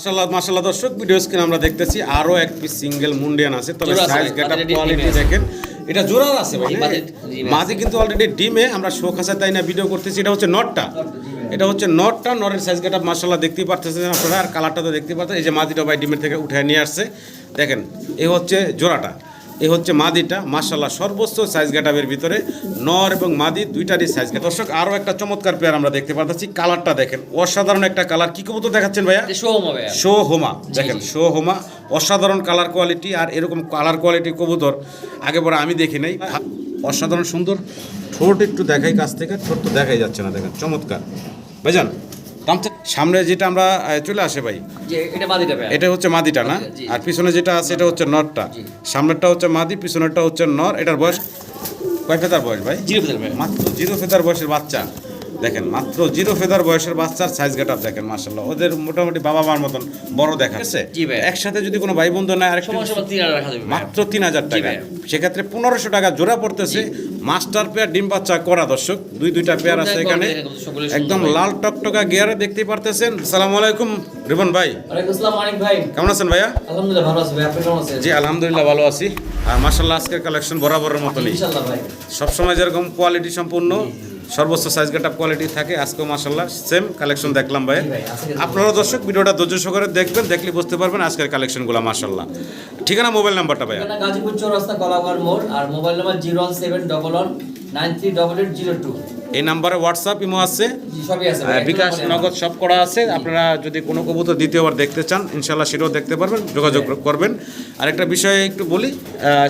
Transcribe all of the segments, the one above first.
মাশাআল্লাহ মাশাআল্লাহ দর্শক ভিডিও স্ক্রিন আমরা দেখতেছি আরও এক পিস সিঙ্গেল মুন্ডিয়ান আছে। তবে সাইজ গেটআপ কোয়ালিটি দেখেন। এটা জোড়ার আছে ভাই ভাই। মাদি কিন্তু অলরেডি ডিমে আমরা শোক আছে তাই না ভিডিও করতেছি। এটা হচ্ছে নটটা। এটা হচ্ছে নটটা নরের সাইজ গেটআপ মাশাআল্লাহ দেখতেই পারতেছেন আপনারা। আর কালারটা তো দেখতে পাচ্ছেন এই যে মাদিটা ভাই ডিমের থেকে উঠে নিয়ে আসছে। দেখেন এই হচ্ছে জোড়াটা। এই হচ্ছে মাদিটা মাশাল্লাহ সর্বোচ্চ সাইজ গেটাবের ভিতরে নর এবং মাদি দুইটারই সাইজ দর্শক আরও একটা চমৎকার পেয়ার আমরা দেখতে পাচ্ছি কালারটা দেখেন অসাধারণ একটা কালার কি কবুতর দেখাচ্ছেন ভাইয়া? শো হোমা দেখেন শো হোমা অসাধারণ কালার কোয়ালিটি আর এরকম কালার কোয়ালিটি কবুতর আগে পরে আমি দেখি নাই। অসাধারণ সুন্দর। ঠোঁট একটু দেখাই কাছ থেকে ঠোঁট তো দেখাই যাচ্ছে না দেখেন চমৎকার। ভাইজান সামনে যেটা আমরা চলে আসে ভাই এটা হচ্ছে মাদিটা না? আর পিছনে যেটা আছে এটা হচ্ছে নরটা। সামনেরটা হচ্ছে মাদি পিছনেরটা হচ্ছে নর। এটার বয়স কয় ফেতার বয়স ভাই? জিরো ফেতার বয়স। মাত্র জিরো ফেতার বয়সের বাচ্চা। দেখেন মাত্র জিরো ফেদার বয়সের বাচ্চার সাইজ গেট আপ দেখেন মার্শাল্লাহ ওদের মোটামুটি বাবা মার মতন বড় দেখাচ্ছে। জি ভাই। একসাথে যদি কোনো ভাই বন্ধু নেয় আরেকটা। মাত্র তিন হাজার টাকা। সেক্ষেত্রে পনেরোশো টাকা জোড়া পড়তেছে। মাস্টার পেয়ার ডিম বাচ্চা করা দর্শক। দুই দুইটা পেয়ার আছে এখানে। একদম। লাল টকটকা গিয়ারে দেখতে পারতেছেন। সালাম আলাইকুম রিবন ভাই। ওয়ালাইকুম আসসালাম মানিক ভাই। কেমন আছেন ভাইয়া? আলহামদুলিল্লাহ ভালো আছি ভাই। আপনি কেমন আছেন? জি আলহামদুলিল্লাহ ভালো আছি। আর মাসাল্লাহ আজকের কালেকশন বরাবরের মতনই। ইনশাআল্লাহ সবসময় যেরকম কোয়ালিটি সম্পূর্ণ। সর্বোচ্চ সাইজ গেটআপ কোয়ালিটি থাকে আজকেও মাসাল্লাহ সেম কালেকশন দেখলাম ভাই আপনারা দর্শক ভিডিওটা ধৈর্য সহকারে দেখবেন দেখলে বুঝতে পারবেন আজকের কালেকশনগুলো মাসাল্লাহ ঠিকানা মোবাইল নাম্বারটা ঠিকানা গাজীপুর চৌরাস্তা কলাগড় মোড় আর mobile number zero seven double one nine three double eight zero two এই নাম্বারে হোয়াটসঅ্যাপ ইমো আছে। জি সবই আছে বিকাশ নগদ সব করা আছে। আপনারা যদি কোনো কবুতর দ্বিতীয়বার দেখতে চান ইনশাল্লাহ সেটাও দেখতে পারবেন যোগাযোগ করবেন। আরেকটা বিষয় একটু বলি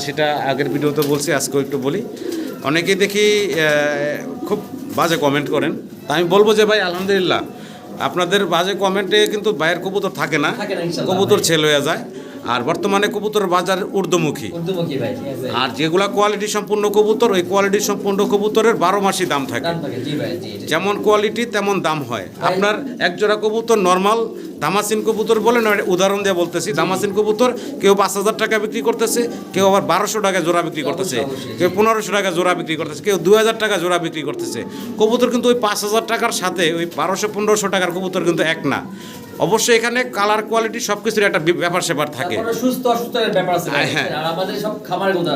সেটা আগের ভিডিওতে বলছি আজকেও একটু বলি। অনেকেই দেখি খুব বাজে কমেন্ট করেন। তা আমি বলব যে ভাই আলহামদুলিল্লাহ। আপনাদের বাজে কমেন্টে কিন্তু বাইরের কবুতর থাকে না। কবুতর ছেল হয়ে যায়। আর বর্তমানে কবুতর বাজার ঊর্ধ্বমুখী। আর যেগুলা কোয়ালিটি সম্পূর্ণ কবুতর ওই কোয়ালিটি সম্পূর্ণ কবুতরের বারো মাসই দাম থাকে। যেমন কোয়ালিটি তেমন দাম হয়। আপনার এক জোড়া কবুতর নর্মাল দামাসিন কবুতর বলে না উদাহরণ দিয়ে বলতেছি। দামাসিন কবুতর কেউ পাঁচ হাজার টাকা বিক্রি করতেছে কেউ আবার বারোশো টাকা জোড়া বিক্রি করতেছে কেউ পনেরোশো টাকা জোড়া বিক্রি করতেছে কেউ দু হাজার টাকা জোড়া বিক্রি করতেছে। কবুতর কিন্তু ওই পাঁচ হাজার টাকার সাথে ওই বারোশো পনেরোশো টাকার কবুতর কিন্তু এক না। অবশ্যই এখানে কালার কোয়ালিটি সব কিছুর একটা ব্যাপার স্যাপার থাকে। সুস্থ অসুস্থের ব্যাপার আছে হ্যাঁ। আর আমাদের সব খামারের কথা।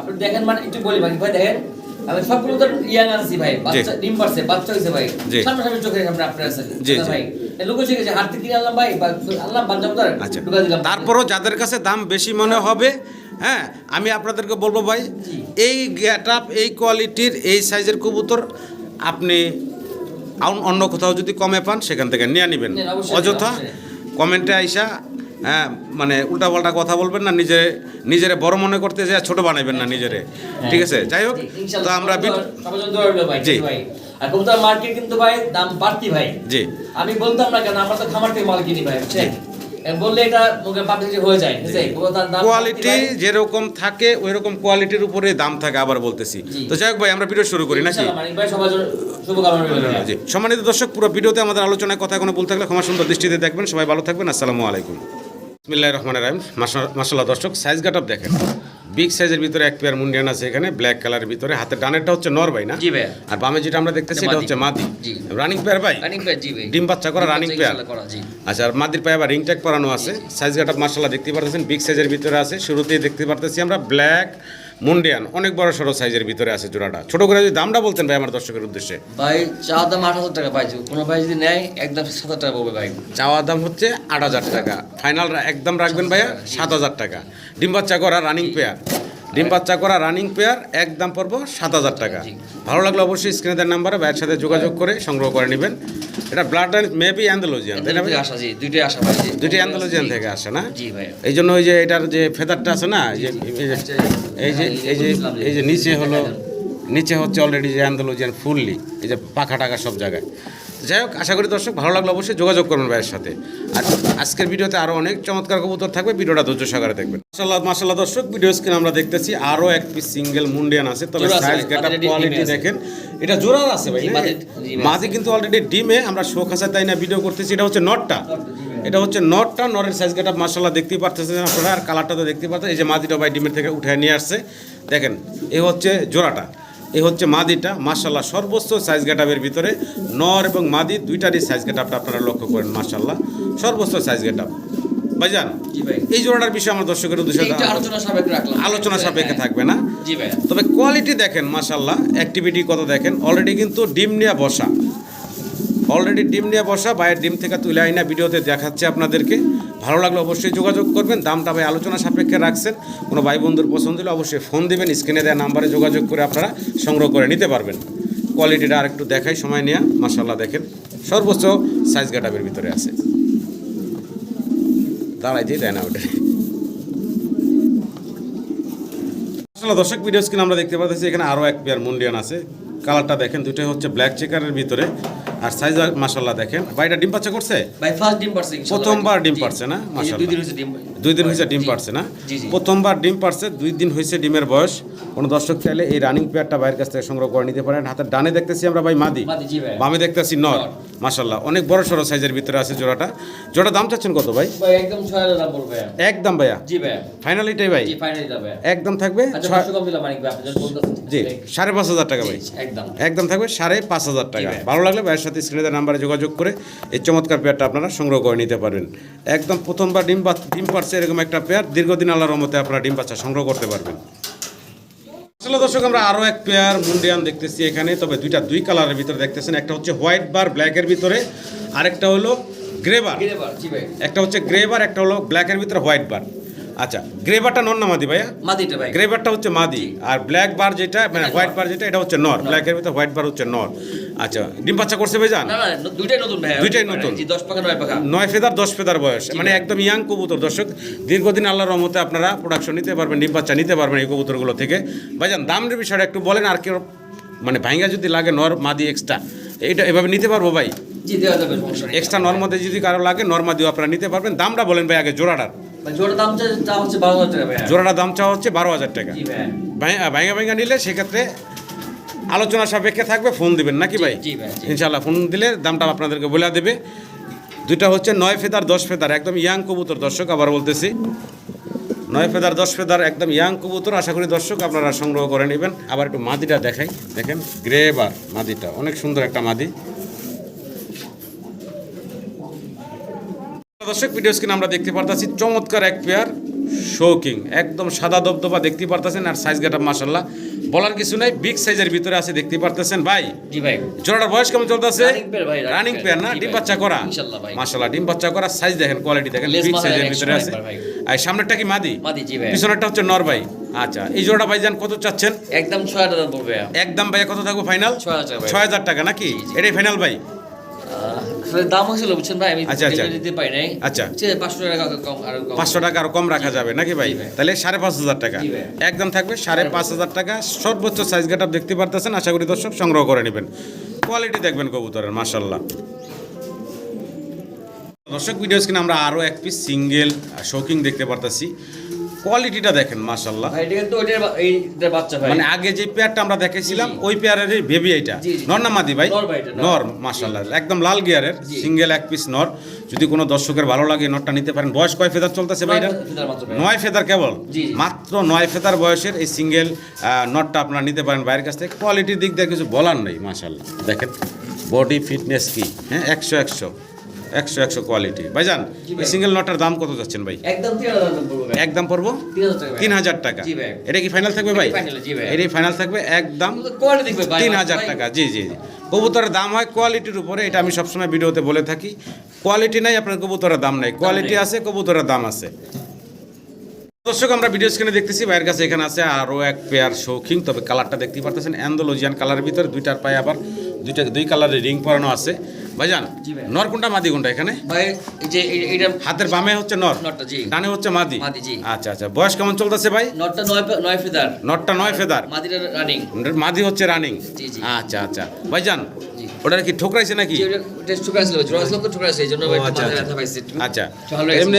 আপনি দেখেন মানে একটু বলি ভাই ভাই দেখেন আমি সবগুলো তো ইয়াং আনছি ভাই বাচ্চা ডিম পারছে বাচ্চা হয়েছে ভাই। সামনে সামনে চোখের সামনে আপনার আছে ভাই। আচ্ছা। তারপরও যাদের কাছে দাম বেশি মনে হবে হ্যাঁ আমি আপনাদেরকে বলব ভাই এই গেট আপ এই কোয়ালিটির এই সাইজের কবুতর আপনি অন্য কোথাও যদি কমে পান সেখান থেকে নিয়ে নেবেন। অযথা কমেন্টে আইসা হ্যাঁ মানে উল্টাপাল্টা কথা বলবেন না নিজে নিজেরে বড় মনে করতে যে ছোট বানাইবেন না নিজেরে। ঠিক আছে? যাই হোক তো আমরা জি। জি আর কবুতর মার্কেট কিন্তু ভাই দাম বাড়তি ভাই। জি। আমি বলতাম না কেন আমরা তো খামার থেকে মাল কিনি ভাই বুঝছেন? বললে এটা মুখে পাবলিসিটি হয়ে যায় ঠিক আছে কবুতর দাম কোয়ালিটি যেরকম থাকে ওই রকম কোয়ালিটির উপরে দাম থাকে আবার বলতেছি। তো যাই হোক ভাই আমরা ভিডিও শুরু করি নাকি? সম্মানিত দর্শক পুরো ভিডিওতে আমাদের আলোচনায় কথা কোনো ভুল থাকলে ক্ষমা সুন্দর দৃষ্টিতে দেখবেন। সবাই ভালো থাকবেন আসসালামু আলাইকুম। বিসমিল্লাহির রহমান রাহিম। মাসাল্লাহ দর্শক সাইজ গাট দেখেন। বিগ সাইজের ভিতরে এক পেয়ার মুন্ডিয়ান আছে এখানে ব্ল্যাক কালারের ভিতরে। হাতে ডানেরটা হচ্ছে নর ভাই না? জি ভাই আর বামে যেটা আমরা দেখতেছি এটা হচ্ছে মাদি। রানিং পেয়ার ভাই? রানিং ভাই জি ভাই ডিম বাচ্চা করা রানিং পেয়ার। আচ্ছা আর মাদির পায়ে আবার রিং ট্যাগ পরানো আছে। সাইজ গাট মার্শাল্লাহ দেখতে পারতেছেন বিগ সাইজের ভিতরে আছে। শুরুতেই দেখতে পারতেছি আমরা ব্ল্যাক মুন্ডিয়ান অনেক বড় সড়ো সাইজের ভিতরে আছে জোড়াটা। ছোট করে যদি দামটা বলতেন ভাই আমার দর্শকের উদ্দেশ্যে। ভাই চাওয়া দাম আট হাজার টাকা পাইছি। কোনো ভাই যদি নেয় একদম সাত হাজার টাকা পড়বে ভাই। চাওয়া দাম হচ্ছে আট হাজার টাকা। ফাইনাল একদম রাখবেন ভাইয়া সাত হাজার টাকা। ডিম বাচ্চা করা রানিং পেয়ার ডিম বাচ্চা করা রানিং পেয়ার একদম পড়ব সাত হাজার টাকা। ভালো লাগলে অবশ্যই স্ক্রিনে দেওয়ার নাম্বারে ভাইয়ের সাথে যোগাযোগ করে সংগ্রহ করে নেবেন। এটা ব্লাড মেবি অ্যান্ডোলজিয়ান তাই না আসা জি দুইটাই আসা ভাই। দুটি অ্যান্ডোলজিয়ান থেকে আসে না? জি ভাই। এই জন্য ওই যে এটার যে ফেদারটা আছে না এই যে এই যে এই যে এই যে এই যে নিচে হলো নিচে হচ্ছে অলরেডি যে অ্যান্ডোলজিয়ান ফুললি এই যে পাখা টাকা সব জায়গায়। যাই হোক আশা করি দর্শক ভালো লাগলে অবশ্যই যোগাযোগ করবেন ভাইয়ের সাথে। আর আজকের ভিডিওতে আরও অনেক চমৎকার কবুতর থাকবে ভিডিওটা ধৈর্য সহকারে দেখবেন। মাসাল্লাহ মাসাল্লাহ দর্শক ভিডিও স্ক্রিন আমরা দেখতেছি আরও এক পিস সিঙ্গেল মুন্ডিয়ান আছে তবে সাইজ গেট কোয়ালিটি দেখেন। এটা জোড়ার আছে ভাই ভাই। মাদি কিন্তু অলরেডি ডিমে আমরা শোক আছে তাই না ভিডিও করতেছি। এটা হচ্ছে নটটা। এটা হচ্ছে নটটা নরের সাইজ গেট মার্শাল্লাহ দেখতেই পারতেছেন আপনারা আর কালারটা তো দেখতেই পাচ্ছেন এই যে মাদিটা ভাই ডিমের থেকে উঠে নিয়ে আসছে। দেখেন এই হচ্ছে জোড়াটা। এই হচ্ছে মাদিটা মার্শাল্লাহ সর্বোচ্চ সাইজ গেটাবের ভিতরে। নর এবং মাদি দুইটারই সাইজ গেটাপটা আপনারা লক্ষ্য করেন মার্শাল্লাহ সর্বোচ্চ সাইজ গেট আপ ভাইজান এই জোড়াটার বিষয়ে আমার দর্শকের উদ্দেশ্যে আলোচনা সাপেক্ষে। থাকবে না। তবে কোয়ালিটি দেখেন মাশাল্লাহ অ্যাক্টিভিটি কত দেখেন। অলরেডি কিন্তু ডিম নিয়ে বসা। অলরেডি ডিম নিয়ে বসা বাইরের ডিম থেকে তুলে আইনা ভিডিওতে দেখাচ্ছে আপনাদেরকে। ভালো লাগলে অবশ্যই যোগাযোগ করবেন। দামটা ভাই আলোচনা সাপেক্ষে রাখছেন। কোনো ভাই বন্ধুর পছন্দ হলে অবশ্যই ফোন দিবেন, স্ক্রিনে দেওয়া নাম্বারে যোগাযোগ করে আপনারা সংগ্রহ করে নিতে পারবেন। কোয়ালিটিটা আর একটু দেখাই, সময় নেওয়া মাশাল্লাহ দেখেন, সর্বোচ্চ সাইজ গাটাবের ভিতরে আছে। দাঁড়াইতেই দেয় না ওটা। দর্শক ভিডিও স্ক্রিন আমরা দেখতে পাচ্ছি এখানে আরও এক পেয়ার মুন্ডিয়ান আছে। কালারটা দেখেন, দুইটাই হচ্ছে ব্ল্যাক চেকারের ভিতরে। আর সাইজ মাসাল্লাহ দেখেন। ভাইটা ডিম পাচ্চা করছে? ভাই ফার্স্ট ডিম পারছে। প্রথমবার ডিম। পারছে না? মাশাআল্লাহ। দুই দিন হয়েছে ডিম দুই দিন হয়েছে ডিম। পারছে না? প্রথমবার ডিম পারছে দুই দিন হয়েছে ডিমের বয়স। কোনো দর্শক চাইলে এই রানিং পেয়ারটা বাইরের কাছ থেকে সংগ্রহ করে নিতে পারেন। হাতের ডানে দেখতেছি আমরা ভাই মাদি। মাদি, জি ভাই। বামে দেখতেছি নর। মাসাল্লাহ অনেক বড় সড়ো সাইজের ভিতরে আছে জোড়াটা। জোড়া দাম চাচ্ছেন কত ভাই? ভাই একদম একদম ভাইয়া। জি ভাই। ফাইনাল এটাই ভাই। একদম থাকবে আচ্ছা জি সাড়ে পাঁচ হাজার টাকা ভাই। একদম। একদম থাকবে সাড়ে পাঁচ হাজার টাকা। ভালো লাগলে ভাইয়ের সাথে স্ক্রিনের নাম্বারে যোগাযোগ করে এই চমৎকার পেয়ারটা আপনারা সংগ্রহ করে নিতে পারবেন। একদম প্রথমবার ডিম ডিম পাচ্ছে এরকম একটা পেয়ার দীর্ঘদিন আল্লাহর রহমতে আপনারা ডিম বাচ্চা সংগ্রহ করতে পারবেন। আসলে দর্শক আমরা আরও এক পেয়ার মুন্ডিয়ান দেখতেছি এখানে তবে দুইটা দুই কালারের ভিতরে দেখতেছেন। একটা হচ্ছে হোয়াইট বার ব্ল্যাকের ভিতরে আরেকটা হলো গ্রে বার। গিরে বার, জি ভাই। একটা হচ্ছে গ্রেবার একটা হলো ব্ল্যাকের ভিতরে হোয়াইট বার। আচ্ছা গ্রে বারটা নন না মাদি ভাইয়া? মাদিটা ভাই। গ্রে বারটা হচ্ছে মাদি। আর ব্ল্যাক বার যেটা মানে হোয়াইট বার যেটা এটা হচ্ছে নর। ব্ল্যাকের ভিতরে হোয়াইট বার হচ্ছে নর। আচ্ছা ডিম বাচ্চা করছে ভাই জান না না দুইটাই নতুন ভাই দুইটাই নতুন। জি দশ পাকা নয় পাকা নয় ফেদার দশ ফেদার বয়স। মানে একদম ইয়াং কবুতর। দর্শক দীর্ঘদিন আল্লাহর রহমতে আপনারা প্রোডাকশন নিতে পারবেন ডিম বাচ্চা নিতে পারবেন এই কবুতরগুলো থেকে। ভাইজান দামের বিষয়টা একটু বলেন আর কেউ মানে ভাইঙ্গা যদি লাগে নর মাদি এক্সট্রা এটা এভাবে নিতে পারব ভাই? জি দেওয়া যাবে এক্সট্রা নর মধ্যে যদি কারও লাগে নর মাদিও আপনারা নিতে পারবেন। দামটা বলেন ভাই আগে জোড়াটার। ভাই জোড়া দাম চা- হচ্ছে বারো হাজার টাকা ভাই জোড়াটার দাম চাওয়া হচ্ছে বারো হাজার টাকা। ভাইঙ্গা ভাইঙ্গা নিলে সেক্ষেত্রে আলোচনা সাপেক্ষে থাকবে ফোন দিবেন নাকি ভাই? ইনশাল্লাহ ফোন দিলে দামটা আপনাদেরকে বলে দেবে। দুইটা হচ্ছে নয় ফেদার দশ ফেদার একদম ইয়াং কবুতর দর্শক আবার বলতেছি। নয় ফেদার দশ ফেদার একদম ইয়াং কবুতর আশা করি দর্শক আপনারা সংগ্রহ করে নেবেন। আবার একটু মাদিটা দেখাই। দেখেন গ্রেবার মাদিটা অনেক সুন্দর একটা মাদি। দর্শক ভিডিও স্ক্রিন আমরা দেখতে পারতাছি চমৎকার এক পেয়ার শৌকিং একদম সাদা দবদবা দেখতে পারতেছেন আর সাইজ গেটা মাসাল্লাহ বলার কিছু নাই বিগ সাইজের ভিতরে আছে দেখতে পারতেছেন। ভাই জি ভাই। জোড়াটার বয়স কেমন চলতেছে? ভাই, রানিং। পেয়ার না? ডিম বাচ্চা করা। ভাই। মাশাআল্লাহ ডিম বাচ্চা করা সাইজ দেখেন কোয়ালিটি দেখেন বিগ সাইজের ভিতরে আছে। আর সামনেরটা কি মাদি? মাদি জি ভাই। পিছনেরটা হচ্ছে নর ভাই। আচ্ছা এই জোড়া ভাইজান কত চাচ্ছেন? একদম ছয় হাজার দাম পড়বে। একদম ভাই কত থাকব ফাইনাল ছয় হাজার ভাই। ছয় হাজার টাকা নাকি। এটাই ফাইনাল ভাই? আসলে দাম হয়েছিল বুঝছেন ভাই? আমি আচ্ছা, আচ্ছা। দিতে নাই। আচ্ছা। পাঁচশো টাকা কম আর কম। পাঁচশো টাকা আরও কম রাখা যাবে নাকি ভাই? তাহলে সাড়ে পাঁচ হাজার টাকা। একদম থাকবে সাড়ে পাঁচ হাজার টাকা। সর্বোচ্চ সাইজ গেট দেখতে পারতেছেন আশা করি দর্শক সংগ্রহ করে নেবেন। কোয়ালিটি দেখবেন কবুতরের মাশাল্লাহ দর্শক ভিডিও স্ক্রিনে আমরা আরও এক পিস সিঙ্গেল শৌকিং দেখতে পারতেছি। কোয়ালিটিটা দেখেন মাশাল্লাহ এটা কিন্তু ওইটার এইটার বাচ্চা ভাই। মানে আগে যে পেয়ারটা আমরা দেখেছিলাম। ওই পেয়ারের বেবি এটা। জি, জি। নর না মাদি ভাই? নর মাশাল্লাহ একদম লাল গিয়ারের সিঙ্গেল এক পিস নর। যদি কোনো দর্শকের ভালো লাগে নরটা নিতে পারেন। বয়স কয় ফেদার চলতেছে ভাই এটা? নয় ফেদার কেবল। মাত্র নয় ফেদার বয়সের এই সিঙ্গেল নটটা আপনারা নিতে পারেন বাইরের কাছ থেকে। কোয়ালিটির দিক দিয়ে কিছু বলার নেই মাশাল্লাহ দেখেন বডি ফিটনেস কি? হ্যাঁ একশো একশো। একশো একশো কোয়ালিটি ভাইজান। এই সিঙ্গেল নটার দাম কত যাচ্ছেন ভাই? একদম পড়বে তিন হাজার টাকা। এটা কি ফাইনাল থাকবে ভাই? এটাই ফাইনাল থাকবে একদম তিন হাজার টাকা। জি জি জি। কবুতরের দাম হয় কোয়ালিটির উপরে এটা আমি সবসময় ভিডিওতে বলে থাকি। কোয়ালিটি নাই আপনার কবুতরের দাম নাই। কোয়ালিটি আছে কবুতরের দাম আছে। দর্শক আমরা ভিডিও স্ক্রিনে দেখতেছি ভাইয়ের কাছে এখানে আছে আরও এক পেয়ার শৌখিন তবে কালারটা দেখতে পারতেছেন। অ্যান্ডোলজিয়ান কালারের ভিতরে দুইটার পায়ে আবার দুইটা দুই কালারের রিং পরানো আছে। ভাইজান। নর কোনটা মাদি কোনটা এখানে? ভাই যে এটা হাতের বামে হচ্ছে নর? নটটা জি। ডানে হচ্ছে মাদি? মাদি, জি। আচ্ছা আচ্ছা। বয়স কেমন চলতেছে ভাই? নটটা নয় নয় ফেদার। নটটা নয় ফেদার। মাদিটা রানিং মাদি হচ্ছে রানিং জি, জি। আচ্ছা আচ্ছা। ভাইজান। ওটা কি ঠোকরাইছে নাকি? ওটা জোড়া তো। ব্যথা পাইছে। আচ্ছা। এমনি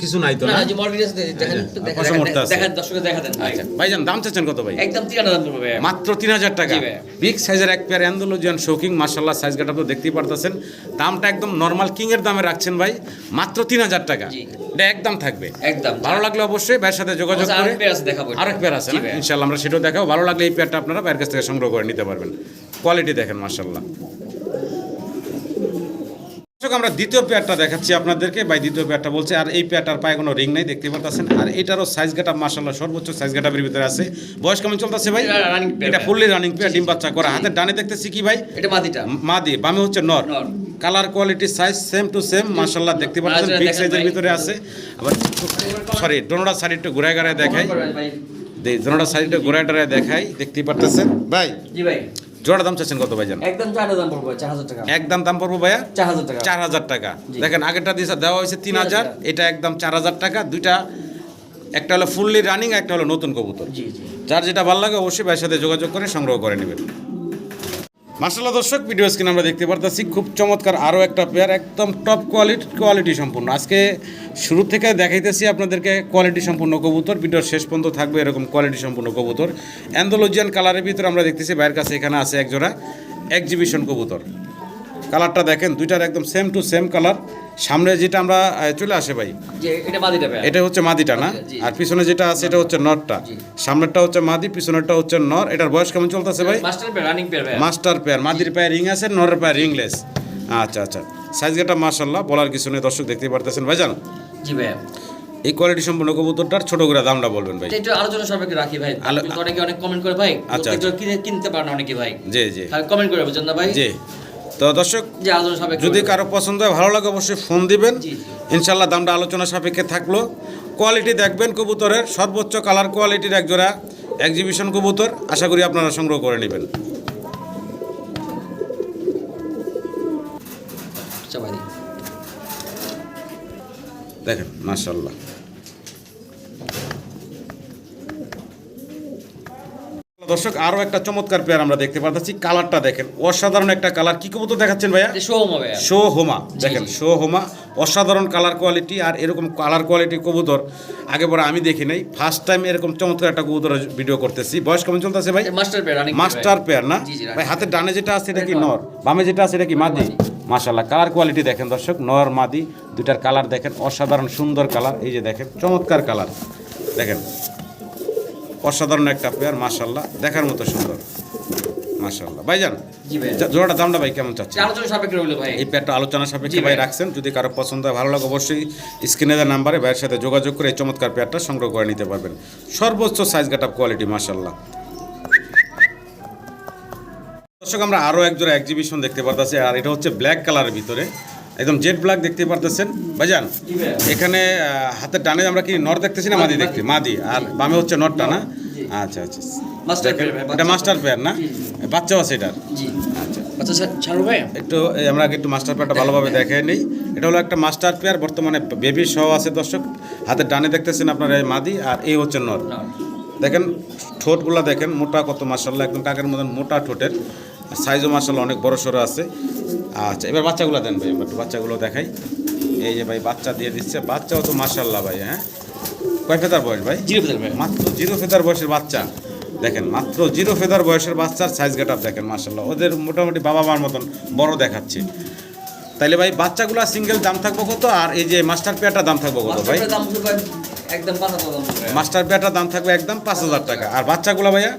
কিছু- নাই তো না না? যে মরবিড আছে দেখেন আচ্ছা, দেখেন দর্শকে দেখা দেন। আচ্ছা ভাইজান দাম চাচ্ছেন কত ভাই? একদম দাম পড়বে মাত্র টাকা। বিগ সাইজের এক পেয়ার অ্যান্ডোলজিয়ান শৌকিং সাইজ গাটা তো দেখতেই পারতেছেন। দামটা একদম নর্মাল কিং এর দামে রাখছেন ভাই মাত্র তিন হাজার টাকা। এটা একদম থাকবে। একদম। ভালো লাগলে অবশ্যই ভাইয়ের সাথে যোগাযোগ করে। আরেক পেয়ার আছে না? আমরা সেটাও দেখাবো। ভালো লাগলে এই পেয়ারটা আপনারা ভাইয়ের কাছ থেকে সংগ্রহ করে নিতে পারবেন। কোয়ালিটি দেখেন মার্শাল্লাহ দর্শক আমরা দ্বিতীয় পেয়ারটা দেখাচ্ছি আপনাদেরকে। ভাই দ্বিতীয় পেয়ারটা বলছে আর এই পেয়ারটার পায়ে কোনো রিং নাই দেখতে পাচ্ছেন আর এটারও সাইজ গাটা মাসাল্লাহ সর্বোচ্চ সাইজ গাটাপের ভিতরে আছে। বয়স কেমন চলতেছে ভাই? এটা। ফুললি রানিং পেয়ার ডিম বাচ্চা করা। হাতের ডানে দেখতেছি কি ভাই? এটা মাদিটা। মা দিয়ে বামে হচ্ছে নর। নর। Colour quality size same to same মাশাল্লাহ দেখতে পাচ্ছেন বিগ সাইজের ভিতরে আছে। আবার সরি ডোনোটা সাইড একটু ঘুরায় ঘুরায় দেখাই। ভাই। ডোনোটা সাইড একটু ঘুরায় ঘুরায় দেখাই। দেখতে পারতেছেন। ভাই জি ভাই। জোড়া দাম চাচ্ছেন কত ভাই একদম দাম পড়বে টাকা। একদম দাম পড়ব ভাইয়া? চার হাজার টাকা। দেখেন আগেরটা দিয়ে দেওয়া হয়েছে তিন হাজার এটা একদম চার হাজার টাকা। দুইটা একটা হলো ফুললি রানিং একটা হলো নতুন কবুতর। যার যেটা ভালো লাগে অবশ্যই ভাইয়ের সাথে যোগাযোগ করে সংগ্রহ করে নেবেন। মার্শাল্লাহ দর্শক ভিডিও স্ক্রিন আমরা দেখতে পারতেছি, খুব চমৎকার আরও একটা পেয়ার একদম টপ কোয়ালিটি কোয়ালিটি সম্পূর্ণ আজকে শুরু থেকে দেখাইতেছি আপনাদেরকে কোয়ালিটি সম্পূর্ণ কবুতর ভিডিওর শেষ পর্যন্ত থাকবে এরকম কোয়ালিটি সম্পূর্ণ কবুতর। অ্যান্ডোলজিয়ান কালারের ভিতরে আমরা দেখতেছি বাইরের কাছে এখানে আছে একজোড়া এক্সিবিশন কবুতর। কালারটা দেখেন, দুইটার একদম সেম টু সেম কালার সামনে যেটা আমরা চলে আসে ভাই। এটা এটা হচ্ছে মাদিটা না? আর পিছনে যেটা আছে এটা হচ্ছে নরটা। সামনেরটা হচ্ছে মাদি পিছনেরটা হচ্ছে নর। এটার বয়স কেমন চলতেছে ভাই? মাস্টার পেয়ার মাদির পায়ে রিং আছে নরের পায়ে রিংলেস আচ্ছা আচ্ছা। সাইজ গেটা মাশাল্লাহ বলার কিছু নেই দর্শক দেখতে পারতেছেন। ভাই ভাইজান জি ভাই। এই কোয়ালিটি সম্পূর্ণ কবুতরটার ছোট করে দামটা বলবেন ভাই। একটু আলোচনা সাপেক্ষে রাখি ভাই। অনেকে অনেক কমেন্ট করে ভাই আচ্ছা, কিনতে পারে না অনেকে ভাই। জি জি। কমেন্ট করে বুঝছেন না ভাই? জি। তো দর্শক যদি কারও পছন্দ হয় ভালো লাগে অবশ্যই ফোন দিবেন। ইনশাল্লাহ দামটা আলোচনা সাপেক্ষে থাকল। কোয়ালিটি দেখবেন কবুতরের সর্বোচ্চ কালার কোয়ালিটির একজোড়া এক্সিবিশন কবুতর। আশা করি আপনারা সংগ্রহ করে নেবেন। দেখেন মাশাল্লাহ দর্শক আরও একটা চমৎকার পেয়ার আমরা দেখতে পাচ্ছি কালারটা দেখেন। অসাধারণ একটা কালার কি কবুতর দেখাচ্ছেন ভাইয়া? শো হোমা দেখেন শো হোমা অসাধারণ কালার কোয়ালিটি আর এরকম কালার কোয়ালিটি কবুতর আগে পরে আমি দেখি নাই। ফার্স্ট টাইম এরকম চমৎকার একটা কবুতরের ভিডিও করতেছি। বয়স কেমন চলতেছে ভাই? মাস্টার পেয়ার মাস্টার পেয়ার না? ভাই হাতের ডানে যেটা আছে এটা কি নর? বামে যেটা আছে এটা কি মাদি? মাশাল্লাহ কালার কোয়ালিটি দেখেন দর্শক নর মাদি দুইটার কালার দেখেন অসাধারণ সুন্দর কালার এই যে দেখেন চমৎকার কালার দেখেন অসাধারণ একটা পেয়ার মাশাল্লাহ দেখার মতো সুন্দর। মাশাল্লাহ ভাইজান জোড়াটা দামটা ভাই কেমন চাচ্ছে আলোচনা সাপেক্ষে রইল ভাই। এই প্যাডটা আলোচনা সাপেক্ষে ভাই। রাখছেন। যদি কারও পছন্দ হয় ভালো লাগে অবশ্যই স্ক্রিনে দেওয়া নাম্বারে ভাইয়ের সাথে যোগাযোগ করে এই চমৎকার প্যাডটা সংগ্রহ করে নিতে পারবেন। সর্বোচ্চ সাইজ গাট কোয়ালিটি মাশাল্লাহ দর্শক আমরা আরও এক জোড়া এক্সিবিশন দেখতে পারতেছি আর এটা হচ্ছে ব্ল্যাক কালারের ভিতরে। একদম জেট ব্ল্যাক দেখতে পারতেছেন। ভাইজান এখানে হাতের ডানে আমরা কি নর দেখতেছি না মাদি দেখতে? মাদি আর বামে হচ্ছে নরটা না? জি। আচ্ছা। আচ্ছা এটা মাস্টার পেয়ার না? বাচ্চাও আছে এটার। জি। আচ্ছা। আচ্ছা একটু আমরা একটু মাস্টার পেয়ারটা ভালোভাবে দেখাই নেই। এটা হলো একটা মাস্টার পেয়ার বর্তমানে বেবি সহ আছে দর্শক। হাতের ডানে দেখতেছেন আপনার এই মাদি আর এই হচ্ছে নর। দেখেন ঠোঁটগুলো দেখেন মোটা কত মাসাল্লাহ একদম কাকের মতন মোটা ঠোঁটের। সাইজও মাসাল্লাহ অনেক বড় সড়ো আছে। আচ্ছা এবার বাচ্চাগুলো দেন ভাই একটু বাচ্চাগুলো দেখাই। এই যে ভাই বাচ্চা দিয়ে দিচ্ছে। বাচ্চাও তো মাসাল্লাহ ভাই হ্যাঁ? কয় ফেদার বয়স ভাই? জিরো পেয়ার ভাই। মাত্র জিরো ফেদার বয়সের বাচ্চা। দেখেন মাত্র জিরো ফেদার বয়সের বাচ্চার সাইজ গেট আপ দেখেন মার্শাল্লাহ ওদের মোটামুটি বাবা মার মতন বড় দেখাচ্ছে। তাইলে ভাই বাচ্চাগুলো সিঙ্গেল দাম থাকব কত? আর এই যে মাস্টার পেয়ারটার দাম থাকব কত ভাই? মাস্টার পেয়ারটার দাম থাকবে একদম পাঁচ হাজার টাকা। আর বাচ্চাগুলো ভাইয়া?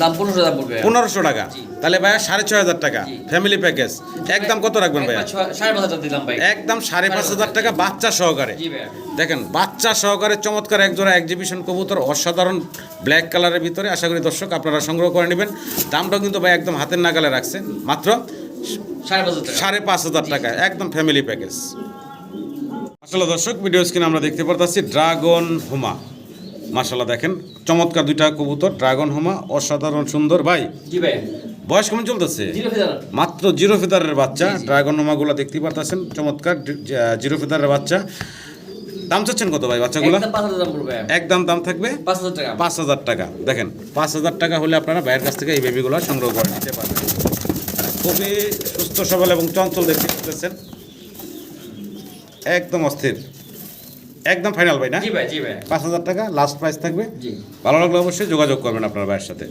দাম পনেরোশো দাম পড়বে। পনেরোশো টাকা। তাহলে ভাইয়া সাড়ে ছয় হাজার টাকা। ফ্যামিলি প্যাকেজ একদম কত রাখবেন ভাইয়া? সাড়ে পাঁচ হাজার দিলাম ভাই। একদম সাড়ে পাঁচ হাজার টাকা বাচ্চা সহকারে। দেখেন বাচ্চা সহকারে চমৎকার একজোড়া এক্সিবিশন কবুতর অসাধারণ ব্ল্যাক কালারের ভিতরে। আশা করি দর্শক আপনারা সংগ্রহ করে নেবেন। দামটাও কিন্তু ভাই একদম হাতের নাগালে রাখছে মাত্র সাড়ে পাঁচ হাজার টাকা। সাড়ে পাঁচ হাজার টাকা। একদম ফ্যামিলি প্যাকেজ আসলে দর্শক ভিডিও স্ক্রিনে আমরা দেখতে পারতাছি ড্রাগন হুমা মাশাল্লাহ দেখেন চমৎকার দুইটা কবুতর ড্রাগন হোমা অসাধারণ সুন্দর। ভাই জি ভাই। বয়স কেমন চলতেছে? মাত্র জিরো ফেদারের বাচ্চা ড্রাগন হুমাগুলো দেখতে পারতেছেন চমৎকার জিরো ফেদারের বাচ্চা। দাম চাচ্ছেন কত ভাই বাচ্চাগুলো? একদম দাম একদম দাম থাকবে? পাঁচ হাজার টাকা। পাঁচ হাজার টাকা। দেখেন পাঁচ হাজার টাকা হলে আপনারা ভাইয়ের কাছ থেকে এই বেবিগুলো সংগ্রহ করে নিতে পারবেন। খুবই সুস্থ সবল এবং চঞ্চল দেখতে পাচ্ছেন। একদম অস্থির। একদম ফাইনাল ভাই না? জি ভাই জি ভাই। পাঁচ হাজার টাকা লাস্ট প্রাইস থাকবে। জি। ভালো লাগলে অবশ্যই যোগাযোগ করবেন আপনার ভাইয়ের সাথে।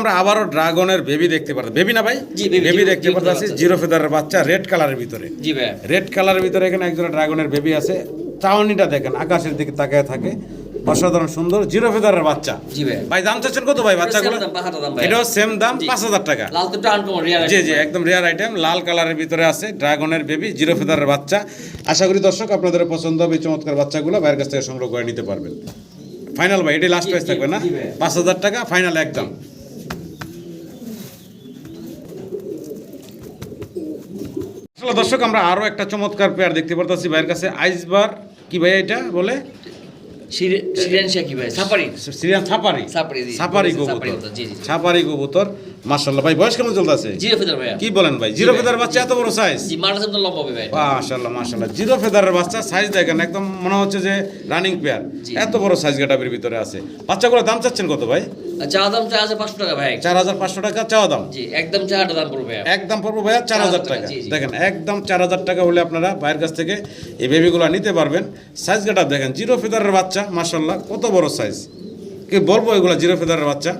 আমরা আবারও ড্রাগনের বেবি দেখতে পারতাম বেবি না ভাই? বেবি দেখতে পারতাছি জিরো ফেদারের বাচ্চা রেড কালারের ভিতরে। জি ভাই। রেড কালারের ভিতরে এখানে একজোড়া ড্রাগনের বেবি আছে। চাউনিটা দেখেন আকাশের দিকে তাকায় থাকে। অসাধারণ সুন্দর জিরো ফেদারের বাচ্চা। জি ভাই। ভাই দাম চাচ্ছেন কত ভাই বাচ্চাগুলো? দাম ভাই। এটাও সেম দাম পাঁচ হাজার টাকা। জি জি একদম রেয়ার আইটেম লাল কালারের ভিতরে আছে ড্রাগনের বেবি জিরো ফেদারের বাচ্চা। আশা করি দর্শক আপনাদের পছন্দ হবে চমৎকার বাচ্চাগুলো বাইরের কাছ থেকে সংগ্রহ করে নিতে পারবেন। ফাইনাল ভাই এটাই লাস্ট প্রাইস থাকবে না? পাঁচ হাজার টাকা ফাইনাল একদম। দর্শক আমরা আরও একটা চমৎকার পেয়ার দেখতে পারতেছি ভাইয়ের কাছে। আইসবার কি ভাই এটা বলে? সিরিয়ান শেখি ভাই সাফারি। সিরিয়ান সাপারি সাপারি কবুতর। জি। ছাপারি কবুতর। মাশাআল্লাহ ভাই বয়স কেমন চলতেছে জিরো ফেদার ভাইয়া। কি বলেন ভাই জিরো ফেদার বাচ্চা এত বড় সাইজ জি মার্টাস একদম লম্বা হবে ভাই। মাশাআল্লাহ মাশাআল্লাহ জিরো ফেদারের বাচ্চা সাইজ দেখেন একদম মনে হচ্ছে যে রানিং পেয়ার এত বড় সাইজ গেটাবের ভিতরে আছে। বাচ্চাগুলোর দাম চাচ্ছেন কত ভাই? আর দাম চা আছে পাঁচশো টাকা ভাই। চার হাজার পাঁচশো টাকা চাওয়া দাম। জি একদম চাটা দাম পড়বে একদম পড়ব ভাইয়া চার হাজার টাকা। জি, জি। দেখেন একদম চার হাজার টাকা হলে আপনারা ভাইয়ের কাছ থেকে এই বেবিগুলো নিতে পারবেন। সাইজ দেখেন জিরো ফেদারের বাচ্চা কত বড় সাইজ কি বলব এগুলো জিরো ফেদারের বাচ্চা।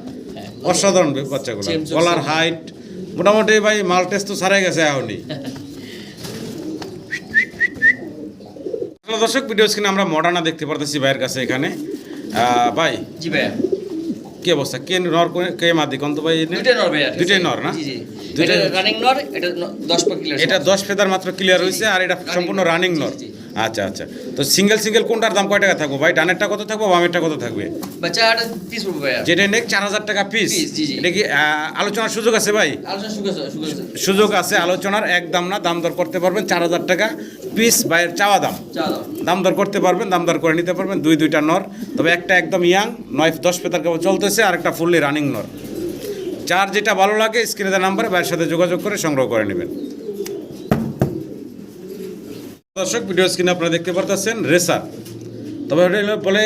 অসাধারণ বাচ্চাগুলো। গলার হাইট মোটামুটি ভাই মাল টেস্ট তো সারাই গেছে এখনই। দর্শক ভিডিও স্ক্রিনে আমরা মডার্না দেখতে পারতেছি ভাইয়ের কাছে এখানে। ভাই জি ভাইয়া। কি অবস্থা? কে নর কে- মাদি কন্ত ভাই? দুইটাই নর ভাইয়া। দুইটাই নর না? জি জি। দুইটাই এটা রানিং নর এটা ন- দশ পাক কিলো এটা দশ ফেদার মাত্র ক্লিয়ার হয়েছে আর এটা সম্পূর্ণ রানিং নর। জি। আচ্ছা আচ্ছা। তো সিঙ্গেল সিঙ্গেল কোনটার দাম কয় টাকা থাকব? ভাই ডানেরটা কত থাকব বামেরটা কত থাকবে? যেটা নেক চার হাজার টাকা পিস। এটা কি আলোচনার সুযোগ আছে ভাই? সুযোগ আছে আলোচনার এক দাম না দাম দর করতে পারবেন চার হাজার টাকা পিস বাইরের চাওয়া দাম। দাম। দর করতে পারবেন দাম দর করে নিতে পারবেন দুই দুইটা নর। তবে একটা একদম ইয়াং নয় দশ পেতার কেবল চলতেছে আর একটা ফুললি রানিং নর। যার যেটা ভালো লাগে স্ক্রিনে নাম্বারে ভাইয়ের সাথে যোগাযোগ করে সংগ্রহ করে নেবেন। দর্শক ভিডিও স্ক্রিনে আপনারা দেখতে পারতেছেন রেসার তবে ওটা বলে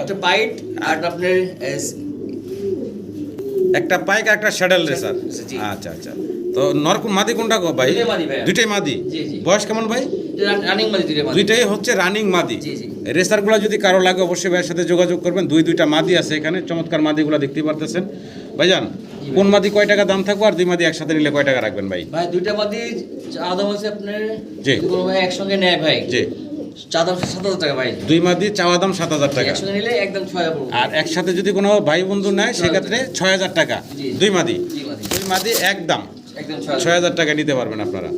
একটা বাইট আর আপনার একটা পাইক আর একটা শ্যাডেল রেসার। আচ্ছা আচ্ছা। তো নর মাদি কোনটা গো ভাই? দুইটাই মাদি মাদি। বয়স কেমন ভাই? রানিং মাঝে দুইটাই হচ্ছে রানিং মাদি। রেসারগুলো যদি কারও লাগে অবশ্যই ভাইয়ের সাথে যোগাযোগ করবেন। দুই দুইটা মাদি আছে এখানে চমৎকার মাদিগুলো দেখতে পারতেছেন। ভাইজান কোন মাদি কয় টাকা দাম থাকবে আর দুই মাদি একসাথে নিলে কয় টাকা রাখবেন ভাই? ভাই দুইটা মাদি আদম দাম আছে আপনার জি। কোনো ভাই একসঙ্গে নেয় ভাই। জি। দুই মাদি চাওয়া দাম সাত হাজার টাকা। আর একসাথে যদি কোনো ভাই বন্ধু নেয় সেক্ষেত্রে ছয় হাজার টাকা। দুই মাদি। দুই মাদি। একদম। ছয় হাজার টাকা নিতে পারবেন আপনারা।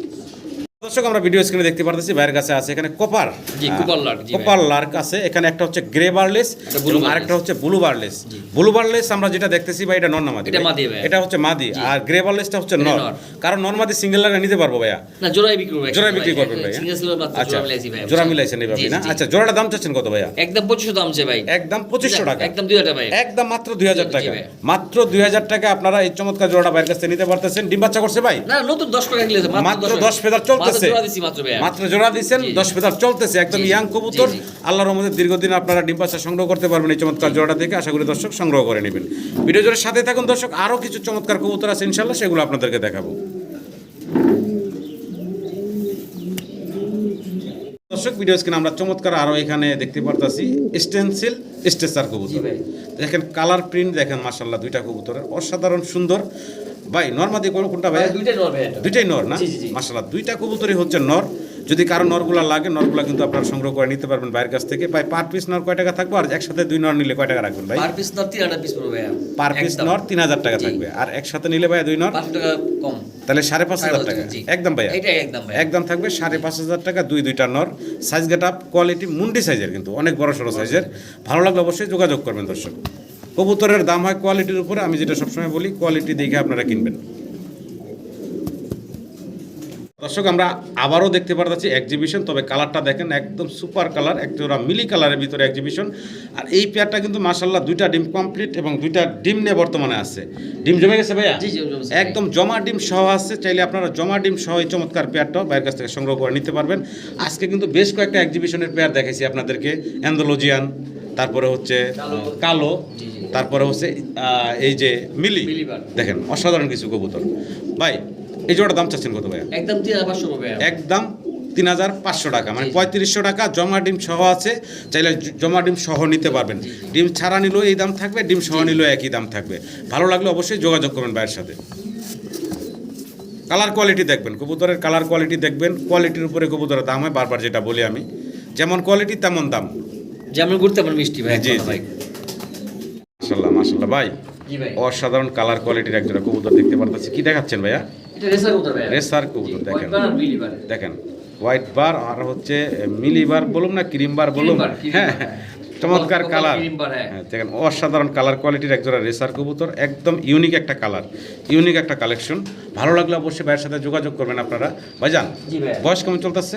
দর্শক আমরা ভিডিও স্ক্রিনে দেখতে পারতেছি ভাইয়ের কাছে আছে এখানে কপার জি, কপার লার্ক, জি কপার লার্ক আছে এখানে একটা হচ্ছে গ্রে বার্লেস এবং আরেকটা হচ্ছে ব্লু বার্লেস ব্লু বার্লেস আমরা যেটা দেখতেছি ভাই এটা নর্না মাদি এটা হচ্ছে মাদি আর গ্রে বার্লেসটা হচ্ছে নর। কারণ নর মাদি সিঙ্গেল লাগা নিতে পারব ভাইয়া। না জোড়াই বিক্রি করবে জোড়া বিক্রি করবেন ভাই আচ্ছা জোড়া মিলাইছি মিলাইছেন এইভাবে জি, না? আচ্ছা জোড়াটা দাম চাচ্ছেন কত ভাইয়া? একদম পঁচিশশো দাম আছে ভাই। একদম পঁচিশশো টাকা। একদম দুই হাজার ভাই। একদম মাত্র দুই হাজার জি, টাকা। মাত্র দুই হাজার টাকা আপনারা এই চমৎকার জোড়াটা বাইরের কাছে নিতে পারতেছেন। ডিম বাচ্চা করছে ভাই? না নতুন দশ টাকা কিলো মাত্র দশ ফেদার চলতেছে। মাত্র জোড়া দিচ্ছেন। দশ ফেদার চলতেছে। একদম। ইয়াং কবুতর। আল্লাহর মধ্যে দীর্ঘদিন আপনারা ডিম বাচ্চা সংগ্রহ করতে পারবেন এই চমৎকার জোড়াটা থেকে আশা করি দর্শক সংগ্রহ করে নেবেন। ভিডিও জোড়ের সাথে থাকুন দর্শক। আরও কিছু চমৎকার কবুতর আছে ইনশাল্লাহ সেগুলো আপনাদেরকে দেখাবো। দর্শক ভিডিও স্ক্রিনে আমরা চমৎকার আরও এখানে দেখতে পারতাছি। স্টেনসিল স্টেসার কবুতর। দেখেন কালার প্রিন্ট দেখেন মাসাল্লাহ দুইটা কবুতরের। অসাধারণ সুন্দর। ভাই নর্মাদি কোনটা ভাই? দুইটাই দুইটা নর ভাই দুইটাই নর না। মাসাল্লাহ দুইটা কবুতরই হচ্ছে নর। যদি কারও নরগুলা লাগে নরগুলা কিন্তু আপনারা সংগ্রহ করে নিতে পারবেন বাইরের কাছ থেকে। ভাই পার পিস নর কয় টাকা থাকবে? আর একসাথে দুই নর নিলে কয় টাকা রাখবেন ভাই? পার পিস নর তিন হাজার পিস পড়বে ভাই পার পিস নর তিন হাজার টাকা থাকবে। আর একসাথে নিলে ভাই দুই নর? টাকা কম। তাহলে সাড়ে পাঁচ হাজার টাকা। একদম এটাই একদম ভাই একদম থাকবে সাড়ে পাঁচ হাজার টাকা দুই দুইটা নর। সাইজ গেট আপ কোয়ালিটি মুন্ডি সাইজের কিন্তু অনেক বড় সড়ো সাইজের ভালো লাগলে অবশ্যই যোগাযোগ করবেন দর্শক। কবুতরের দাম হয় কোয়ালিটির উপরে। আমি যেটা সবসময় বলি কোয়ালিটি দেখে আপনারা কিনবেন। দর্শক আমরা আবারও দেখতে পারতেছি এক্সিবিশন তবে কালারটা দেখেন একদম সুপার কালার একটা মিলি কালারের ভিতরে এক্সিবিশন আর এই পেয়ারটা কিন্তু মাসাল্লাহ দুইটা ডিম কমপ্লিট এবং দুইটা ডিম নিয়ে বর্তমানে আছে। ডিম জমে গেছে ভাইয়া। একদম জমা ডিম সহ আছে। চাইলে আপনারা জমা ডিম সহ এই চমৎকার পেয়ারটাও বাইরের কাছ থেকে সংগ্রহ করে নিতে পারবেন। আজকে কিন্তু বেশ কয়েকটা এক্সিবিশনের পেয়ার দেখেছি আপনাদেরকে। অ্যান্ডোলজিয়ান তারপরে হচ্ছে কালো। তারপরে হচ্ছে এই যে মিলি দেখেন অসাধারণ কিছু কবুতর। ভাই এই জোড়ার দাম চাচ্ছেন কত ভাইয়া? একদম তিন হাজার পাঁচশো একদম তিন হাজার পাঁচশো টাকা মানে পঁয়ত্রিশশো টাকা জমা ডিম সহ আছে চাইলে জমা ডিম সহ নিতে পারবেন। ডিম ছাড়া নিলেও এই দাম থাকবে ডিম সহ নিলেও একই দাম থাকবে। ভালো লাগলে অবশ্যই যোগাযোগ করবেন ভাইয়ের সাথে। কালার কোয়ালিটি দেখবেন কবুতরের কালার কোয়ালিটি দেখবেন কোয়ালিটির উপরে কবুতরের দাম হয় বারবার যেটা বলি আমি। যেমন কোয়ালিটি তেমন দাম। যেমন ঘুরতে তেমন মিষ্টি ভাই জি, ভাই। মাশাল্লাহ ভাই। অসাধারণ কালার কোয়ালিটির একজোড়া কবুতর দেখতে পারতেছি। কি দেখাচ্ছেন ভাইয়া? রেসার কবুতর দেখেন। দেখেন হোয়াইট বার আর হচ্ছে মিলিবার বলুন না ক্রিম বার বলুন হ্যাঁ। চমৎকার কালার বার, হ্যাঁ। দেখেন অসাধারণ কালার কোয়ালিটির একজোড়া রেসার কবুতর একদম ইউনিক একটা কালার ইউনিক একটা কালেকশন ভালো লাগলে অবশ্যই ভাইয়ের সাথে যোগাযোগ করবেন আপনারা। ভাইজান বয়স কেমন চলতেছে?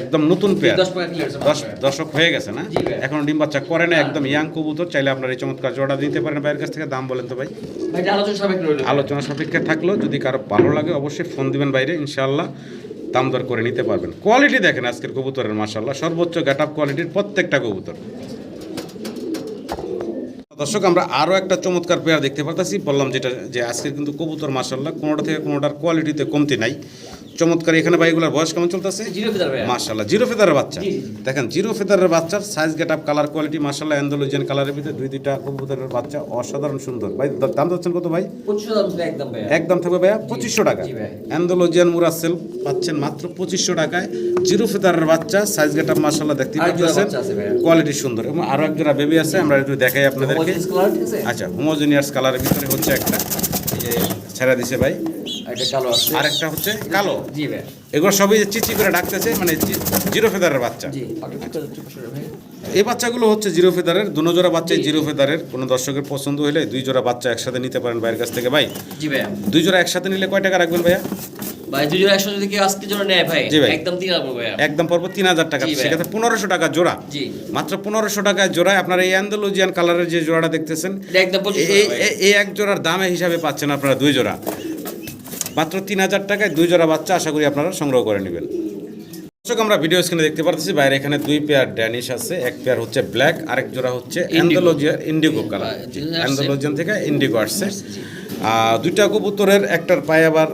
একদম নতুন পেয়ার দশ দশক হয়ে গেছে না? এখন ডিম বাচ্চা করে না একদম ইয়াং কবুতর চাইলে আপনার এই চমৎকার জোড়া দিতে পারেন ভাইয়ের কাছ থেকে। দাম বলেন তো ভাই। আলোচনা সাপেক্ষ থাকল যদি কারও ভালো লাগে অবশ্যই ফোন দিবেন বাইরে ইনশাআল্লাহ। দাম দর করে নিতে পারবেন। কোয়ালিটি দেখেন আজকের কবুতরের মাসাল্লাহ সর্বোচ্চ গ্যাট আপ কোয়ালিটির প্রত্যেকটা কবুতর। দর্শক, আমরা আরও একটা চমৎকার পেয়ার দেখতে পারতেছি। বললাম যেটা, যে আজকের কিন্তু কবুতর মাসাল্লাহ কোনোটা থেকে কোনোটার কোয়ালিটিতে কমতি নাই। চমৎকার এখানে ভাইগুলোর বয়স কেমন চলতেছে? মাশাল্লাহ জিরো ফেদারের বাচ্চা। দেখেন জিরো ফেদারের বাচ্চার size get up colour quality মাশাল্লাহ অ্যান্ডোলজিয়ান কালারের ভিতরে দুই দুইটা কবুতরের বাচ্চা অসাধারণ সুন্দর। ভাই দাম যাচ্ছেন কত ভাই? একদম থাকবে ভাইয়া পঁচিশশো টাকা। অ্যান্ডোলজিয়ান মুরাসেল পাচ্ছেন মাত্র পঁচিশশো টাকায়। জিরো ফেদারের বাচ্চা সাইজ গেট আপ মাশাল্লাহ দেখতে পাচ্ছেন। কোয়ালিটি সুন্দর। এবং আরও এক জোড়া বেবি আছে আমরা একটু দেখাই আপনাদেরকে। আচ্ছা হোমোজিনিয়াস কালারের ভিতরে হচ্ছে একটা। ছেড়া দিছে ভাই। এটা কালো আছে। আর একটা হচ্ছে কালো? জি ভাই। এগুলো সবই চিচি করে ডাকতেছে মানে জিরো ফেদারের বাচ্চা। জি পাখি ঠিক আছে চুপ করে ভাই। এই বাচ্চাগুলো হচ্ছে জিরো ফেদারের দুনো জোড়া বাচ্চাই জিরো ফেদারের। কোনো দর্শকের পছন্দ হলে দুই জোড়া বাচ্চা একসাথে নিতে পারেন ভাইয়ের কাছ থেকে। ভাই জি ভাই দুই জোড়া একসাথে নিলে কয় টাকা রাখবেন ভাইয়া? ভাই দুজন একসাথে যদি কেউ আজকে জন্য নেয় ভাই একদম তিন হাজার ভাই একদম পড়ব তিন হাজার টাকা। সেক্ষেত্রে পনেরোশো টাকা জোড়া। জি। মাত্র পনেরোশো টাকায় জোড়ায় আপনার এই অ্যান্ডোলজিয়ান কালারের যে জোড়াটা দেখতেছেন এই এক জোড়ার দামে হিসাবে পাচ্ছেন আপনারা দুই জোড়া। মাত্র তিন হাজার টাকায় দুই জোড়া বাচ্চা আশা করি আপনারা সংগ্রহ করে নেবেন। দর্শক আমরা ভিডিও স্ক্রিনে দেখতে পাচ্ছি বাইরে এখানে দুই পেয়ার ড্যানিশ আছে এক পেয়ার হচ্ছে ব্ল্যাক আরেক জোড়া হচ্ছে অ্যান্ডোলজিয়া ইন্ডিগো কালার অ্যান্ডোলজিয়ান থেকে ইন্ডিগো আসছে। দুইটা কবুতরের একটার পায়ে আবার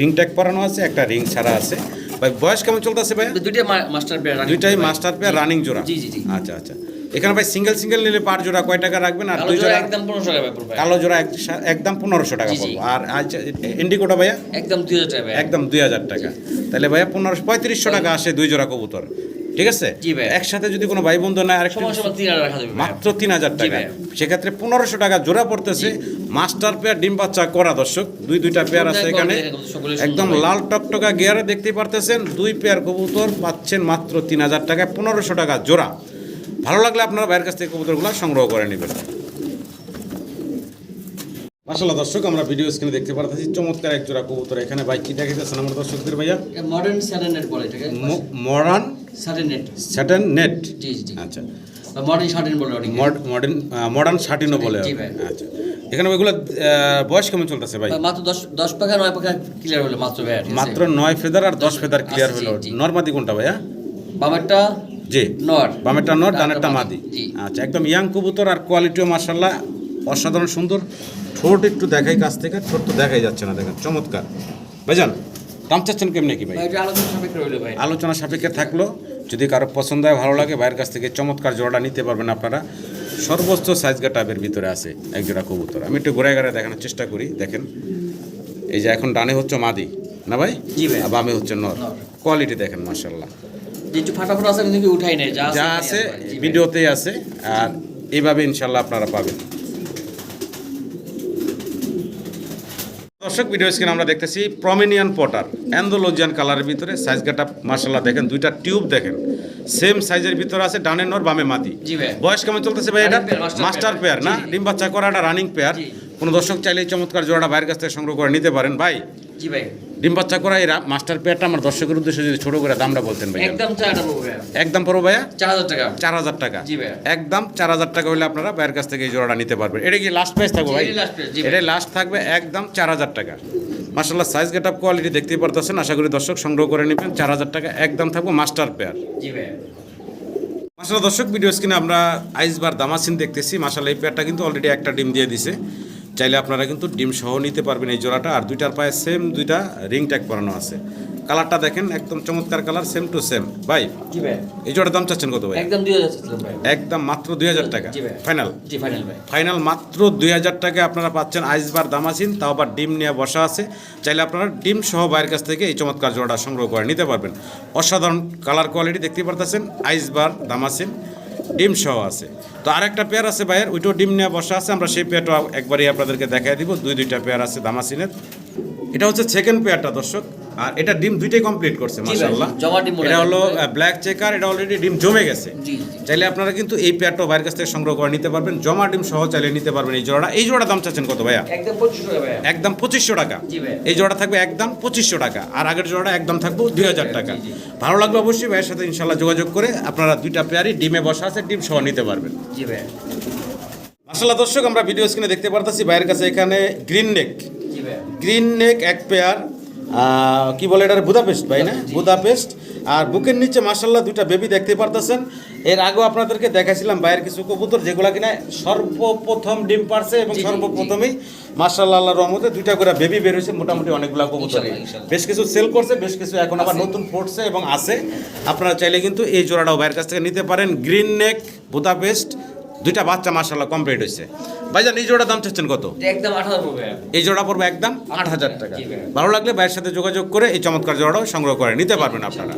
রিং ট্যাগ পরানো আছে একটা রিং ছাড়া আছে। ভাই বয়স কেমন চলতেছে ভাই দুইটা মাস্টার পেয়ার দুইটাই মাস্টার পেয়ার রানিং জোড়া। জি জি। আচ্ছা আচ্ছা। এখানে ভাই সিঙ্গেল সিঙ্গেল নিলে পার জোড়া কয় টাকা রাখবেন? আর দুই জোড়া একদম পনেরোশো টাকা কালো জোড়া এক- একদম পনেরোশো টাকা। পড়ব আর ইন্ডিগোটা ভাইয়া? একদম দুই হাজার টাকা একদম দুই হাজার টাকা। তাহলে ভাইয়া পনেরোশো পঁয়ত্রিশশো টাকা আসে দুই জোড়া কবুতর। ঠিক আছে? একসাথে যদি কোনো ভাই বন্ধু আরেকটা ভাই মাত্র তিন হাজার টাকা। সেক্ষেত্রে পনেরোশো টাকা জোড়া পড়তেছে। মাস্টার পেয়ার ডিম বাচ্চা করা দর্শক। দুই দুইটা পেয়ার আছে এখানে। একদম। লাল টকটকা গিয়ারে দেখতে পারতেছেন। দুই পেয়ার কবুতর পাচ্ছেন মাত্র তিন হাজার টাকায় পনেরোশো টাকা জোড়া। ভালো লাগলে আপনারা বাইরের কাছ থেকে কবুতরগুলো সংগ্রহ করে নেবেন। মাসাল্লাহ দর্শক আমরা ভিডিও স্ক্রিনে দেখতে পারতেছি চমৎকার এক জোড়া কবুতর। এখানে ভাই কি দেখাইতেছেন আমার দর্শকদের ভাইয়া। মডার্ন স্যাটেন বলে এটাকে। Modern satin net satin net জি জি আচ্ছা। মডার্ন শার্টেন বলে মডার্ন মডার্ন শার্টিনও বলে। আচ্ছা। এখানে ওইগুলো বয়স কেমন চলতেছে ভাই? মাত্র দশ দশ পাখা নয় পাখা ক্লিয়ার হলো মাত্র ভাই মাত্র নয় ফেদার আর দশ ফেদার ক্লিয়ার আচ্ছা, হলো। নর্মাদি কোনটা ভাইয়া? বামেরটা জি। নর। বামেরটা নর ডানেরটা মাদি। আচ্ছা একদম ইয়াং কবুতর আর কোয়ালিটিও মার্শাল্লাহ অসাধারণ সুন্দর। ঠোঁট একটু দেখাই কাছ থেকে ঠোঁট তো দেখাই যাচ্ছে না দেখেন চমৎকার। ভাইজান দাম চাচ্ছেন কেমনি কি ভাই? ভাই আলোচনা সাপেক্ষ থাকল যদি কারও পছন্দ হয় ভালো লাগে ভাইয়ের কাছ থেকে চমৎকার জোড়াটা নিতে পারবেন আপনারা। সর্বোচ্চ সাইজ টাইপের ভিতরে আছে এক জোড়া কবুতর। আমি একটু ঘুরে ঘুরে দেখানোর চেষ্টা করি দেখেন। এই যে এখন ডানে হচ্ছে মাদি না ভাই? জি ভাই। বামে হচ্ছে নর। নর। কোয়ালিটি দেখেন মার্শাল্লাহ যে একটু আছে কিন্তু উঠাই নেই যা যা আছে আর এইভাবে ইনশাল্লাহ আপনারা পাবেন। দর্শক ভিডিও স্ক্রিন আমরা দেখতেছি প্রমিনিয়ান পটার অ্যান্ডোলজিয়ান কালারের ভিতরে সাইজ গেটা মার্শাল্লাহ দেখেন দুইটা টিউব দেখেন। সেম সাইজের ভিতরে আছে ডানে নর বামে মাদি। বয়স কেমন চলতেছে ভাই এটা? মাস্টার পেয়ার না। ডিম বাচ্চা করাটা রানিং পেয়ার। কোনো দর্শক চাইলে চমৎকার জোড়াটা বাইরের কাছ থেকে সংগ্রহ করে নিতে পারেন। ভাই জি ভাই। ডিম বাচ্চা করা এরা মাস্টার পেয়ারটা আমার দর্শকের উদ্দেশ্যে যদি ছোট করে দামটা বলতেন ভাই একদম একদম পড়ো ভাইয়া? চার হাজার টাকা। চার হাজার টাকা। একদম চার হাজার টাকা হলে আপনারা বাইরের কাছ থেকে এই জোড়াটা নিতে পারবেন। এটা কি লাস্ট প্রাইস থাকবে ভাই। এটাই লাস্ট থাকবে একদম চার হাজার টাকা। মাসাল্লাহ সাইজ গেট আপ কোয়ালিটি দেখতেই পারতেছেন। আশা করি দর্শক সংগ্রহ করে নেবেন। চার হাজার টাকা একদম থাকব মাস্টার পেয়ার মাসাল্লাহ দর্শক ভিডিও স্ক্রিনে আমরা আইসবার দামাসিন দেখতেছি। মাসাল্লাহ এই পেয়ারটা কিন্তু অলরেডি একটা ডিম দিয়ে দিছে। চাইলে আপনারা কিন্তু ডিম সহ নিতে পারবেন এই জোড়াটা। আর দুইটার পায়ে সেম দুইটা রিং ট্যাগ করানো আছে। কালারটা দেখেন একদম চমৎকার কালার সেম টু সেম ভাই এই জোড়ার দাম চাচ্ছেন কত ভাই? একদম দুই হাজার একদম মাত্র দুই হাজার টাকা। ফাইনাল ফাইনাল ফাইনাল মাত্র দুই হাজার টাকা আপনারা পাচ্ছেন আইসবার দামাসিন তাও আবার ডিম নিয়ে বসা আছে। চাইলে আপনারা ডিম সহ বাইরের কাছ থেকে এই চমৎকার জোড়াটা সংগ্রহ করে নিতে পারবেন। অসাধারণ কালার কোয়ালিটি দেখতে পারতেছেন আইসবার দামাসিন। ডিম সহ আছে। তো আরেকটা পেয়ার আছে ভাইয়ের, ওইটাও ডিম নিয়ে বসা আছে। আমরা সেই পেয়ারটা একবারই আপনাদেরকে দেখাই দিব। দুই দুইটা পেয়ার আছে দামাসিনের। এটা হচ্ছে সেকেন্ড পেয়ারটা দর্শক। আর এটা ডিম দুইটাই কমপ্লিট করছে মাশাআল্লাহ। এটা হলো ব্ল্যাক চেকার এটা অলরেডি ডিম জমে গেছে। চাইলে আপনারা কিন্তু এই পেয়ারটা বাইরের কাছ থেকে সংগ্রহ করে নিতে পারবেন। জমা ডিম সহ চাইলে নিতে পারবেন এই জোড়াটা। এই জোড়া দাম চাচ্ছেন কত ভাইয়া? একদম পঁচিশশো টাকা ভাই একদম পঁচিশশো টাকা। জি ভাই। এই জোড়া থাকবে একদম পঁচিশশো টাকা। আর আগের জোড়াটা একদম থাকবে দুই হাজার টাকা। ভালো লাগবে অবশ্যই ভাইয়ের সাথে ইনশাল্লাহ যোগাযোগ করে আপনারা দুইটা পেয়ারই ডিমে বসা আছে ডিম সহ নিতে পারবেন। জি আসলে দর্শক আমরা ভিডিও স্ক্রিনে দেখতে পারতেছি বাইরের কাছে এখানে গ্রিন নেক গ্রিন নেক এক পেয়ার কি বলে এটা বুদাপেস্ট ভাই না? বুদাপেস্ট আর বুকের নিচে মাসাল্লাহ দুইটা বেবি দেখতে পারতেছেন। এর আগেও আপনাদেরকে দেখাইছিলাম বাইরের কিছু কবুতর যেগুলা কিনা সর্বপ্রথম ডিম পারছে এবং। সর্বপ্রথমেই মাসাল্লাহ আল্লাহ রহমতে দুইটা করে বেবি বের হয়েছে মোটামুটি অনেকগুলা কবুতর। বেশ কিছু সেল করছে বেশ কিছু এখন আবার নতুন ফুটছে এবং আছে। আপনারা চাইলে কিন্তু এই জোড়াটাও বাইরের কাছ থেকে নিতে পারেন। গ্রিন নেক বুদাপেস্ট দুইটা বাচ্চা মার্শাল্লাহ কমপ্লিট হয়েছে। ভাইজান এই জোড়া দাম চাচ্ছেন কত? একদম এই জোড়া পড়বে একদম আট হাজার টাকা। ভালো লাগলে ভাইয়ের সাথে যোগাযোগ করে এই চমৎকার জোড়াটাও সংগ্রহ করে নিতে পারবেন আপনারা।